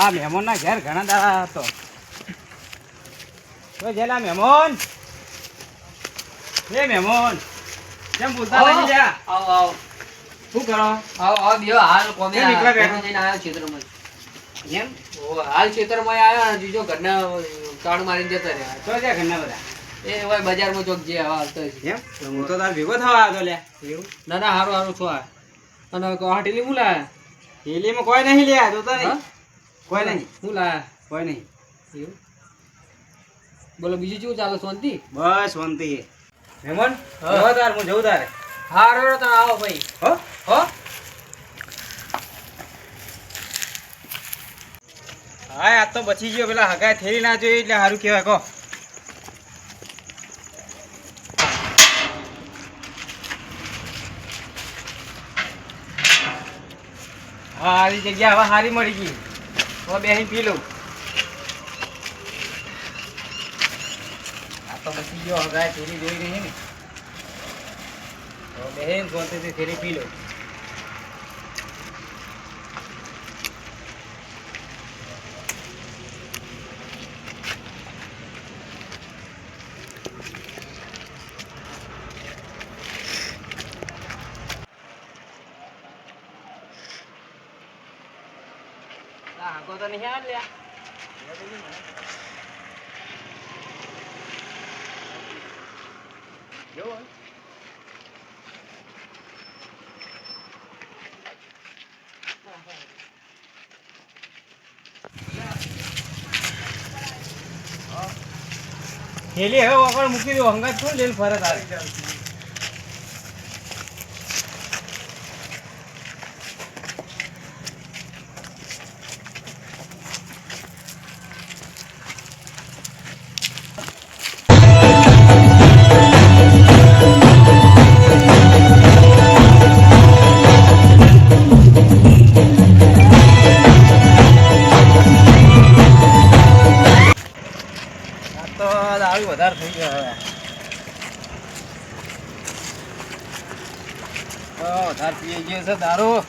હા મહેમાનના ઘેર ઘણા દાડા હતો. તો જેલા મહેમાન. એ મહેમાન કેમ બોલતા નથી લ્યા? આવો આવો. શું કરો? આવો આવો બીજો હાલ કોમે એકલા બેઠા? જઈને આવ્યો ક્ષેત્રમાં એમ? ઓ હાલ ક્ષેત્રમાં આવ્યો ને જીજો ઘરના તાળ મારીને જતા રહ્યા. તો જ્યાં ઘરના બધા? એ હોય બજારમાં ચોક જે હવા હાલતો હશે. એમ? હું તો તાર ભેગો થવા આવ્યો લે. એવું? ના ના હારું હારું છો આ? અને હાટીલી હું લાયા થેલીમાં કોઈ નહીં લે તો નહીં. હા? કોઈ નહીં. શું લાયા કોઈ નહીં. એવું? બોલો બીજું શું ચાલો શાંતિ? બસ શાંતિ. હેમન મહેમાન હા. તાર હું જઉં તારે. હારો તમે આવો ભાઈ. હો? હો? હા આ તો બચી ગયો પેલા હગાય થેલી ના જોઈએ એટલે સારું કહેવાય કહો. હા સારી જગ્યા હવે સારી મળી ગઈ. હવે બેસી પી લઉં. આ તો પછી ગયો હગાય, ફેરી જોઈ રહી ને. બેહીને શાંતિથી થેલી પી લઉં. હાંકો તો નહીં આવે લ્યા. થેલી હવે વગર મૂકી દો હંગાત કોણ લેલ ફરત આવી. આ સાયકલ પીએ સાયકલ છે દારૂ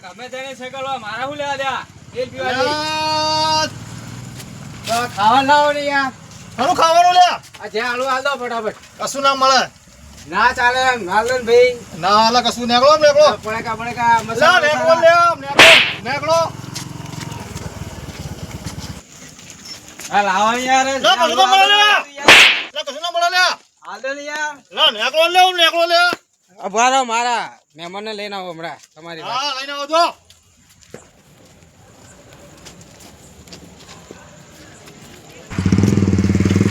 ગમે તેને સાયકલ હોય, મારે શું લેવા દે તેલ પીવા ખાવા ના ને યાર. ઘણું ખાવાનું લે આ આલુ આલ દો ફટાફટ. કશું ના મળે ના ચાલે એમ, ના લે ને ભાઈ. ના લે કશું નીકળો આમ પડેકા પડેકા, મસાલા નીકળો લે આમ નીકળો નીકળો હા, લાવો યાર. લે, કશું ના મળે લે. લે કશું ના મળે લે આલ દો યાર. લે નીકળો લે આમ લે ઊભા મારા મહેમાનને લઈને આવો હમણાં તમારી હા લઈને આવો જો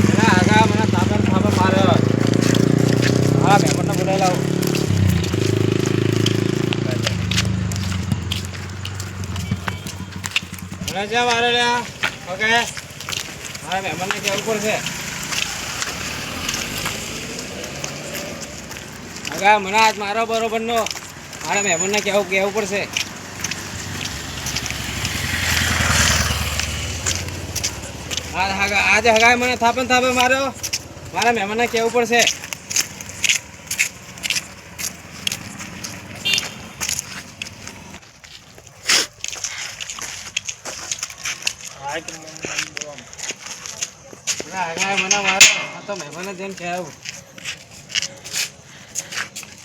એલા, આગા મને તાપણ થાપણ માર્યો. હા મહેમાનને બોલાવી લાવો વારે લ્યા. ઓકે? મારા મહેમાનને કેવું પડશે. અગા મને આજ મારો બરોબરનો મારા મહેમાનને કેવું કહેવું પડશે. આજે હગાય મને થાપન થાપે માર્યો. મારા મહેમાનને કહેવું પડશે મારા હગાએ મને માર્યો આ તો મહેમાને જેમ કહેવું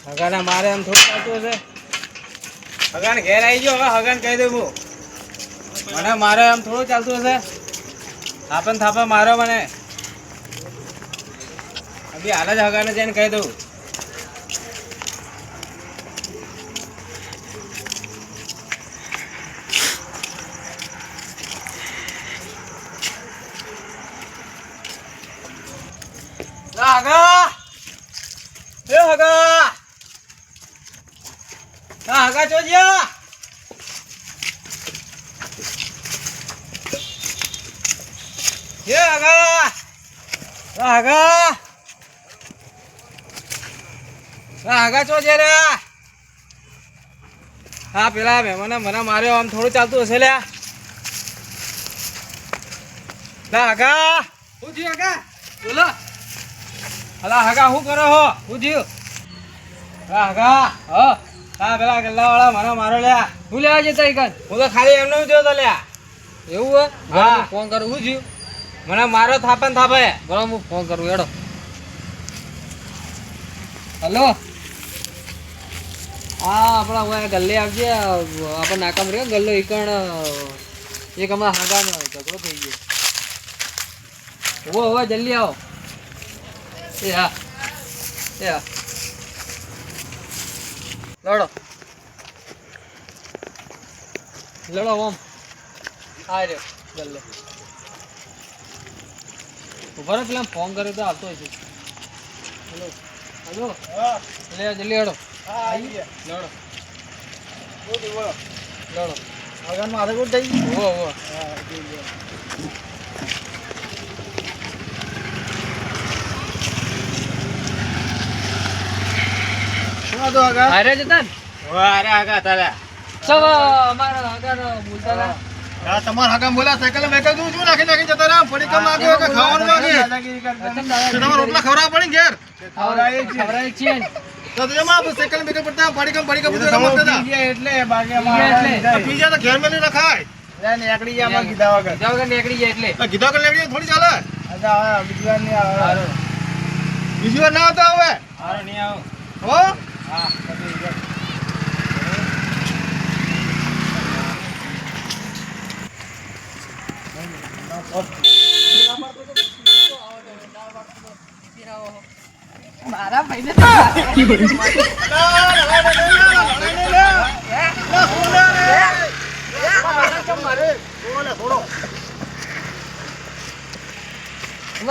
હગાને મારે એમ થોડું ચાલતું હશે હગાને ઘેર આવી ગયો હવે હગાને કહી દઉં મને મારે એમ થોડું ચાલતું હશે થાપન થાપા મારો મને અભી હાલ જ હગાને જઈને કહી દઉં. હગા! એ હગા! રે? હા, પેલા મહેમાને મને માર્યો, આમ થોડું ચાલતું હશે લ્યા હગા! શું થયું બોલો. અલા હગા શું કરો હો? શું થયું? લા હગા હ? હા પેલા ગલ્લા વાળા મને મારો લ્યા. શું લેવા જતા એક હું તો ખાલી એમને જોતો લ્યા. એવું હે. હા. હા ફોન કરું. શું થયું? મને મારો થાપે ને થાપે. બરાબર હું ફોન કરું એડો હલો? હા આપણા ઓય ગલ્લે આવજે. આપણે નાકામ રહ્યો ગલ્લો એકણ એક હમણાં હાગાનો ઝઘડો થઈ ગયો. ઓ હવે જલ્દી આવો. એ હા લડો લડો ઓમ આ રહ્યો ગલ્લે ઊભા રહો પેલા ફોન કર્યો તો આવતો હશે હેલો હલો લે જલ્દી હેડો. લડો લડો હગન માથે કોટ થઈ ઓ ઓવો હા જોઈ લો. શું હતું હગા? હારે જતા અરે હગા તારા સવ અમારા આગળ બોલતા હતા તમારા હગા બોલ્યા સાયકલ મેકલ તું શું નાખી નાખી જતા રહ્યા? ફરી કમ કે ખાવાનું રોટલા પડે ઘેર? તો તો સાયકલ મેકલ પડતા ફરી કમ ફરી કમ બધું રમતા એટલે બાકી એટલે. તો ઘેર મેલી રખાય. નીકળી જાય માં કીધા વગર. કીધા વગર જાય એટલે. કીધા કર લેવડી થોડી ચાલે. અચ્છા બીજી વાર નહીં આવે બીજી વાર ના આવતા હવે હારો નહીં આવો હો હા પતી ગયો.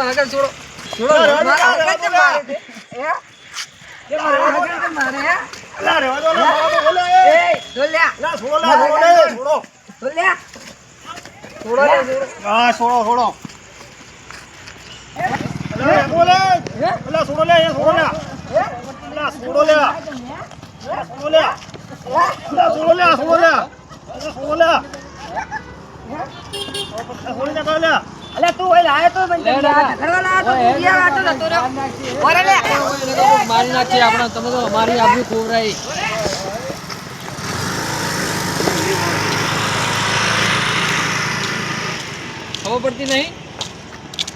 આગળ છોડો છોડો. લા દો લા મારો છોડો લા છોડો લે, છોડો લે, છોડો. લા છોડો લે છોડો લા નાખો લે મારી નાખી આપણે તમે તો મારી આબરૂ ખોવરાઈ. ખબર પડતી નહીં?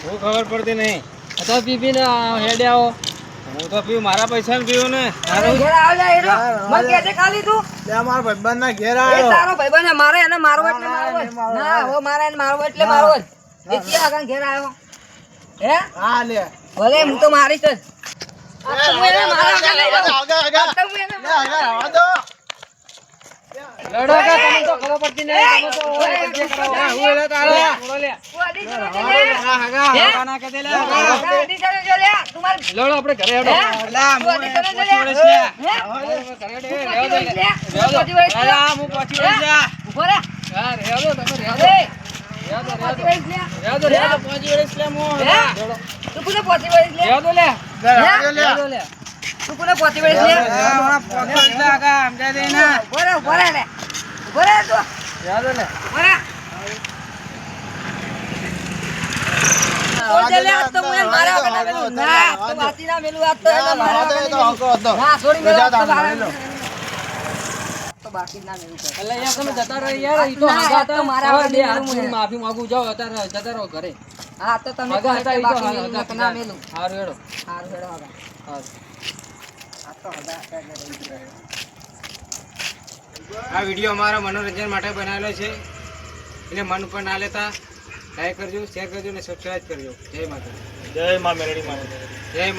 હું ખબર પડતી નહીં. અથવા પી પીને હેડે આવો. હું તો પીવું મારા પૈસા ને પીવું ને. મારું લે મારા ભાઈબંધ ના ઘેર આવ્યો. મારે એને મારવો એટલે મારવો. ના હવે મારે એને મારવો એટલે મારવો. એ ક્યાં આગળ ઘેર આવ્યો? હે? હા લે. ભલે હું તો મારીશ જ. આ તો મારા વગર નહીં રહું. આગા આગા આ તો હું એને મારા વગર નહીં રહું. લડો હું. પોતી આપણે ઘરે હે? લા, તું હું? અડી હેડો, તું એ પહોંચી રહેવા દો વળીશ લે. લે. તું પહોંચી વળીશ લે. અલા, હું પહોંચી વળીશ લે. ઊભો રહે. હા, રહેવા દો, તમે રહેવા દો. એ, રહેવા દો, તું રહેવા પહોંચી દો. વળીશ લે. રહેવા દો, રહેવા દો. પહોંચી વળીશ લે હું. હે? લડો. તું કોને પહોંચી વળીશ લે? રહેવા દો લે. રહેવા દો લે. રહેવા દો લે. તું કોને પહોંચી વળીશ લે? હા, હમણાં પહોંચી વળીશ લે હગા, સમજાય દે ને. ઊભો રહે, ઊભો રહે લે. ઊભો રહે તું. રહેવા દો લે. ઊભો રહે. બોલજે લે, આજ તો હું એને મારા વગર ના મેલું. ના, આજ તો વાંચી ના મેલું, આજ તો એને મારા વગર નહીં મેલું. ના, છોડી મેલો, આજ તો મારા વગર નહીં મેલું. તો બાકી જ ના મેલું કરે. એટલે યાર તમે જતા રહો યાર. ઈ તો ના, હગા આ તો હતા. મારા હવે બે વગર હાથ નહીં જોડીને મેલું. માફી માંગુ જાઓ અત્યારે જતા રહો ઘરે હા, તો તમે ના મેલું. હારું હેડો. હારું હેડો. તો હગા હતા એટલે રહી ગયું. આ વીડિયો અમારા મનોરંજન માટે બનાવેલો છે. એટલે મન ઉપર ના લેતા લાઈક કરજો શેર કરજો અને સબસ્ક્રાઈબ કરજો. જય માતા જય મા મેરડી માં જય